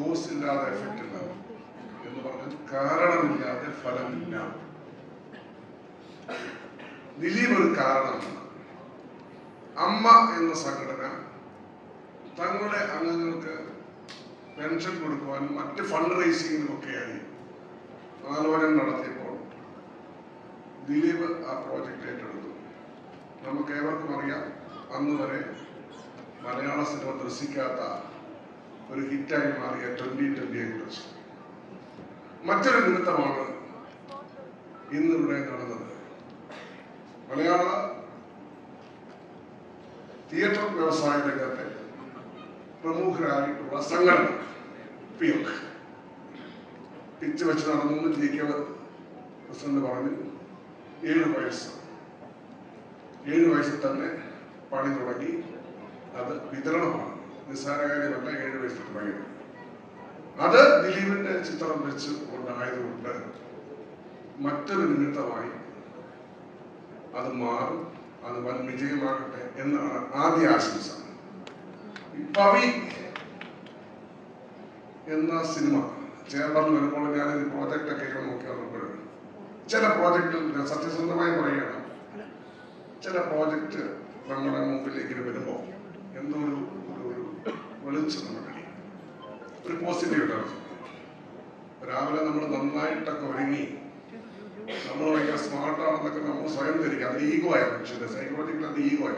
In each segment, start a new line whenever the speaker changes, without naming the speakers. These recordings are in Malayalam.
കോസ് ഇല്ലാതെ എഫക്റ്റ് ഉണ്ടാവും. എന്ന് പറഞ്ഞാൽ കാരണമില്ലാതെ ഫലമില്ല. ദിലീപ് ഒരു കാരണമാണ്. അമ്മ എന്ന സംഘടന തങ്ങളുടെ അംഗങ്ങൾക്ക് പെൻഷൻ കൊടുക്കുവാനും മറ്റ് ഫണ്ട് റേസിങ്ങിനും ഒക്കെയായി ആലോചന നടത്തിയപ്പോൾ ദിലീപ് ആ പ്രോജക്റ്റ് ഏറ്റെടുത്തു. നമുക്ക് ഏവർക്കും അറിയാം അന്ന് വരെ മലയാള സിനിമ ദർശിക്കാത്ത ഒരു ഹിറ്റായി മാറിയ ട്വന്റി ട്വന്റിയെ കുറിച്ച്. മറ്റൊരു നിമിത്തമാണ് ഇന്നിവിടെ നടന്നത്. മലയാള തിയേറ്റർ വ്യവസായ രംഗത്തെ പ്രമുഖരായിട്ടുള്ള സംഘടന പിയോക്ക് പിച്ച് വെച്ച് നടന്നു ജി കെ പ്രസിഡന്റ് പറഞ്ഞു ഏഴ് വയസ്സ്. ഏഴ് വയസ്സിൽ തന്നെ പണി തുടങ്ങി അത് വിതരണമാണ്. നിസ്സാര കാര്യമല്ല ഏഴ് വയസ്സിൽ തുടങ്ങിയത് അത് ദിലീപിന്റെ ചിത്രം വെച്ച് ഉണ്ടായതുകൊണ്ട് മറ്റൊരു നിമിത്തമായി അത് മാറും അത് വൻ വിജയമാകട്ടെ എന്നാണ് ആദ്യ ആശംസ. പവി എന്ന സിനിമ ചേർന്ന് വരുമ്പോൾ ഞാൻ ഈ പ്രോജക്റ്റ് ഒക്കെ നോക്കി വന്നപ്പോൾ ചില പ്രോജക്റ്റിൽ ഞാൻ സത്യസന്ധമായി പറയുകയാണ് ചില പ്രോജക്റ്റ് നമ്മുടെ മുമ്പിലേക്ക് വരുമ്പോൾ എന്തോ ഒരു ഒരു ഒരു വെളിച്ചം നമ്മൾ ഒരു പോസിറ്റീവ് എനർജി രാവിലെ നമ്മൾ നന്നായിട്ടൊക്കെ ഒരുങ്ങി. നമ്മൾ ഭയങ്കര സ്മാർട്ടാണെന്നൊക്കെ നമ്മൾ സ്വയം ധരിക്കുക. അത് ഈഗോ ആയ മനുഷ്യന്റെ സൈക്കോളജിക്കൽ അത് ഈഗോ ആയ.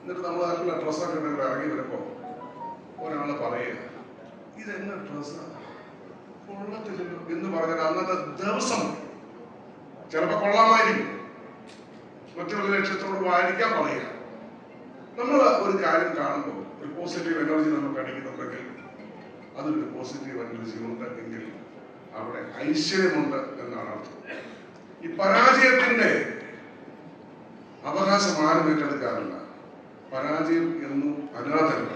എന്നിട്ട് നമ്മൾ നല്ല ഡ്രസ്സൊക്കെ ഇട്ട് ഇറങ്ങി വരുമ്പോൾ ഒരാൾ പറയുക ഇതെന്ന ഡ്രസ് കൊള്ളത്തില്ലല്ലോ എന്ന് പറഞ്ഞാൽ അന്നത്തെ ദിവസം ചിലപ്പോൾ കൊള്ളാമായിരിക്കും. മറ്റുള്ള ലക്ഷ്യത്തോട് വായിക്കാൻ പറയുക. നമ്മൾ ഒരു കാര്യം കാണുമ്പോൾ ഒരു പോസിറ്റീവ് എനർജി നമുക്ക് അടിക്കുന്നുണ്ടെങ്കിൽ അതൊരു പോസിറ്റീവ് എനർജി ഉണ്ട് എങ്കിൽ അവിടെ ഐശ്വര്യമുണ്ട് എന്നാണ് അർത്ഥം. ഈ പരാജയത്തിന്റെ അവകാശം ആരും ഏറ്റെടുക്കാറില്ല. പരാജയം എന്നും അനാഥല്ല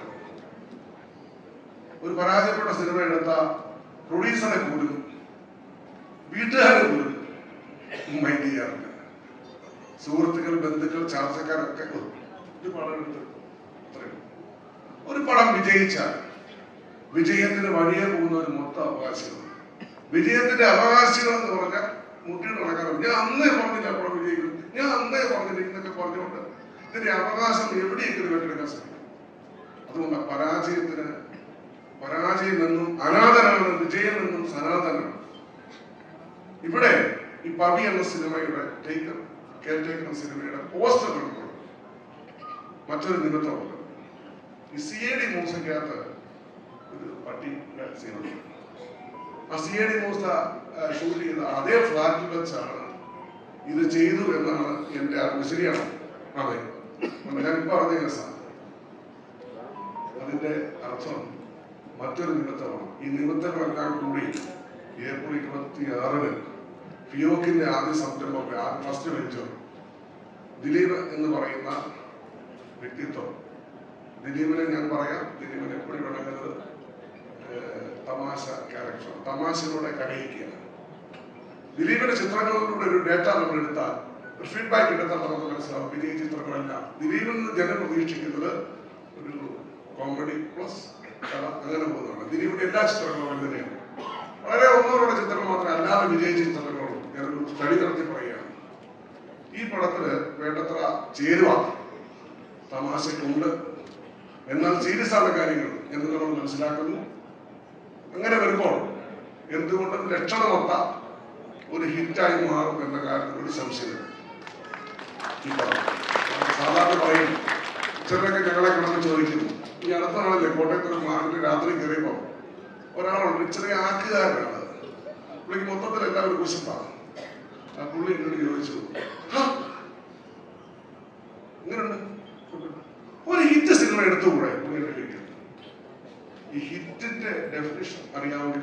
ഒരു പരാജയപ്പെട്ട സിനിമ എടുത്ത പ്രൊഡ്യൂസറെ പോലും വീട്ടുകാരെ പോലും മൈൻഡ് ചെയ്യാറില്ല. സുഹൃത്തുക്കൾ ബന്ധുക്കൾ ചാർച്ചക്കാരൊക്കെ ഒരു പടം ഒരു പടം വിജയിച്ചാൽ വിജയത്തിന്റെ വഴിയെ പോകുന്ന ഒരു മൊത്തം അവകാശികൾ വിജയത്തിന്റെ അവകാശികൾ എന്ന് പറഞ്ഞാൽ മുട്ടിട്ട് നടക്കാറുണ്ട് ഞാൻ അന്നേ പറഞ്ഞില്ല പടം വിജയിക്കും. ഞാൻ അന്നേ പറഞ്ഞില്ല എന്നൊക്കെ പറഞ്ഞുകൊണ്ട്. ഇതിന്റെ അവകാശം എവിടെയെങ്കിലും ഏറ്റെടുക്കാൻ ശ്രമിക്കും അതുകൊണ്ട് പരാജയത്തിന് പരാജയം എന്നും അനാഥനാണ് വിജയം എന്നും സനാതനാണ്. ഇവിടെ ഈ പവി എന്ന സിനിമയുടെ ടേക്കർ കെയർ ടേക്കർ സിനിമയുടെ പോസ്റ്റർ കണ്ടപ്പോൾ മറ്റൊരു നിമിത്തമുണ്ട് ഈ സി എ ഡി മൂസയ്ക്കകത്ത് ഒരു പട്ടി സീനുണ്ട് ആ C A D Moosa shoot ചെയ്ത അതേ ഫ്ലാറ്റിൽ വെച്ചാണ് ഇത് ചെയ്തു എന്നാണ് എന്റെ അറിവ്. ശരിയാണോ? അതെ. ഞാൻ പറഞ്ഞ അതിന്റെ അർത്ഥം മറ്റൊരു നിമിത്തമാണ് ഈ നിമിത്തങ്ങളെല്ലാം കൂടി ഏപ്രിൽ ഇരുപത്തി ആറിന് ഫിയോക്കിന്റെ ആദ്യ സംരംഭം ഫസ്റ്റ് വെഞ്ചർ ദിലീപ് എന്ന് പറയുന്ന വ്യക്തിത്വം. ദിലീപിനെ ഞാൻ പറയാം. ദിലീപിനെ എപ്പോഴും ഇടങ്ങുന്നത് തമാശ ക്യാരക്ടർ തമാശയിലൂടെ കരയിക്കുക ദിലീപിന്റെ ചിത്രങ്ങളിലൂടെ ഒരു ഡേറ്റ നമ്മൾ എടുത്താൽ ഒരു ഫീഡ്ബാക്ക് എടുത്താൽ നമുക്ക് മനസ്സിലാവും. വിജയ ചിത്രങ്ങളല്ല ദിലീപിൽ നിന്ന് ജനം പ്രതീക്ഷിക്കുന്നത് ഒരു കോമഡി പ്ലസ് കഥ അങ്ങനെ പോകുന്നതാണ്. ദിലീപിന്റെ എല്ലാ ചിത്രങ്ങളും അങ്ങനെ തന്നെയാണ്. വളരെ ഒന്നോടുള്ള ചിത്രങ്ങൾ മാത്രമേ അല്ലാതെ വിജയ ചിത്രങ്ങളും ഞാനൊരു സ്റ്റഡി നടത്തി പറയുകയാണ്. ഈ പടത്തിന് വേണ്ടത്ര ചേരുവ തമാശക്കുണ്ട് എന്നാൽ സീരിയസ് ആണ് കാര്യങ്ങൾ എന്ന് നമ്മൾ മനസ്സിലാക്കുന്നു. അങ്ങനെ വരുമ്പോൾ എന്തുകൊണ്ടും ലക്ഷണമൊത്ത ഒരു ഹിറ്റായി മാറും എന്ന കാര്യത്തിൽ ഒരു നമ്മൾ സാധാരണ പറയും ചിലരൊക്കെ ഞങ്ങളെ കിടന്ന് ചോദിക്കുന്നു. ഈ അടുത്ത നാളല്ലേ കോട്ടയത്ത് ഒരു മാർക്കറ്റ് രാത്രി കയറിയപ്പോൾ ഒരാളുണ്ട് ചെറിയ ആക്കുകാരനാണ്. പുള്ളിക്ക് മൊത്തത്തിൽ എല്ലാവരും കുശിപ്പാണ് ആ പുള്ളി എന്നോട് ചോദിച്ചു സിനിമ എടുത്തുകൂടെ ഈ ഹിറ്റിന്റെ ഡെഫിനിഷൻ അറിയാമെങ്കിൽ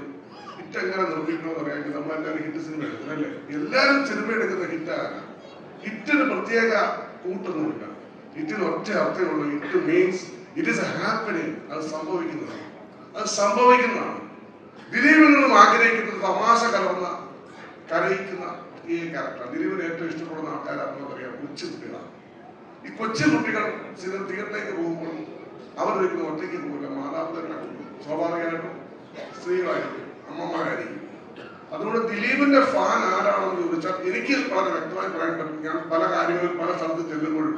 ഹിറ്റ് എങ്ങനെ നിർമ്മിക്കണമെന്ന് അറിയാമെങ്കിൽ നമ്മൾ എല്ലാവരും ഹിറ്റ് സിനിമ അല്ലേ? എല്ലാവരും സിനിമ എടുക്കുന്ന ഹിറ്റാണ് ഹിറ്റിന് പ്രത്യേക കൂട്ടൊന്നുമില്ല. ഹിറ്റിന് ഒറ്റ അർത്ഥമുള്ളൂ hit means it a happening അത് സംഭവിക്കുന്നതാണ്. അത് സംഭവിക്കുന്നതാണ്. ദിലീപിൽ നിന്നും ആഗ്രഹിക്കുന്നത് തമാശ കലർന്ന കരയിക്കുന്ന ഈ ക്യാരക്ടർ ദിലീപിന് ഏറ്റവും ഇഷ്ടപ്പെടുന്ന ആൾക്കാരാണെന്ന് പറയാം കൊച്ചു കുട്ടികളാണ്. ഈ കൊച്ചു കുട്ടികൾ സിനിമ തിയേറ്ററിലേക്ക് പോകുമ്പോൾ അവരൊരിക്കലും ഒറ്റയ്ക്ക് പോകില്ല. മാതാപിതാക്കളെ കൊണ്ടുപോകും സ്വാഭാവികമായിട്ടും സ്ത്രീകളായിരിക്കും അമ്മമാരായിരിക്കും. അതുകൊണ്ട് ദിലീപിന്റെ ഫാൻ ആരാണെന്ന് ചോദിച്ചാൽ എനിക്ക് വളരെ വ്യക്തമായി പറയാൻ പറ്റും. ഞാൻ പല കാര്യങ്ങളിൽ പല സ്ഥലത്ത് ചെല്ലുമ്പോഴും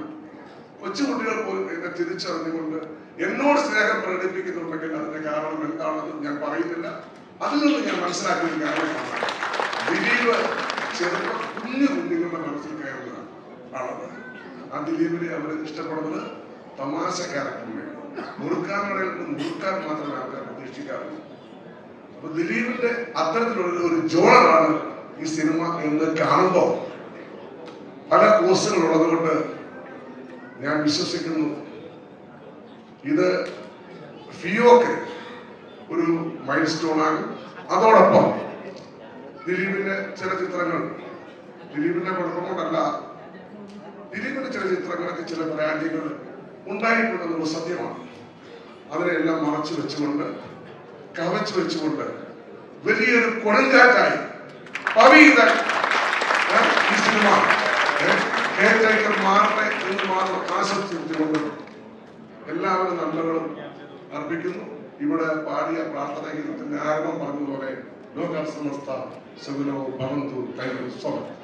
കൊച്ചുകുട്ടികൾ പോലും എന്നെ തിരിച്ചറിഞ്ഞുകൊണ്ട് എന്നോട് സ്നേഹം പ്രകടിപ്പിക്കുന്നുണ്ടെങ്കിൽ അതിന്റെ കാരണം എന്താണെന്ന് ഞാൻ പറയുന്നില്ല അതിൽ നിന്ന് ഞാൻ മനസ്സിലാക്കിയ കാരണം ദിലീപ് ചെറുപ്പം കുഞ്ഞു കുഞ്ഞുങ്ങളുടെ മനസ്സിൽ കയറുന്ന ആളാണ് ആ ദിലീപിനെ അവർ ഇഷ്ടപ്പെടുന്നത് തമാശ ക്യാരക്ടറിനെ. മുറുക്കാൻ പറയുന്നത് മുറുക്കാൻ മാത്രമേ ആൾക്കാർ പ്രതീക്ഷിക്കാറുള്ളൂ. അപ്പൊ ദിലീപിന്റെ അത്തരത്തിലുള്ള ഒരു ജോണറാണ് ഈ സിനിമ എന്ന് കാണുമ്പോൾ പല കോഴ്സുകൾ ഉള്ളതുകൊണ്ട് ഞാൻ വിശ്വസിക്കുന്നു. ഇത് ഫിയോക്ക് ഒരു മൈൽ സ്റ്റോൺ ആണ് അതോടൊപ്പം ദിലീപിന്റെ ചില ചിത്രങ്ങൾ. ദിലീപിന്റെ കുഴപ്പം കൊണ്ടല്ല ദിലീപിന്റെ ചില ചിത്രങ്ങൾക്ക് ചില പരാജയങ്ങൾ ഉണ്ടായിട്ടുണ്ടെന്നുള്ള സത്യമാണ്. അതിനെല്ലാം മറച്ചു വെച്ചുകൊണ്ട് കവച്ചു വെച്ചുകൊണ്ട് വലിയൊരു കൊടുങ്കാറ്റായി. പവിത ഈ സിനിമ. മാത്രം എല്ലാവരും നന്മകളും അർപ്പിക്കുന്നു. ഇവിടെ പാടിയ പ്രാർത്ഥനയിൽ ഗീതത്തിന്റെ ആരംഭം പറഞ്ഞതുപോലെ ലോക സമസ്ത സുഖനോ ഭവന്തു. Thank you so much.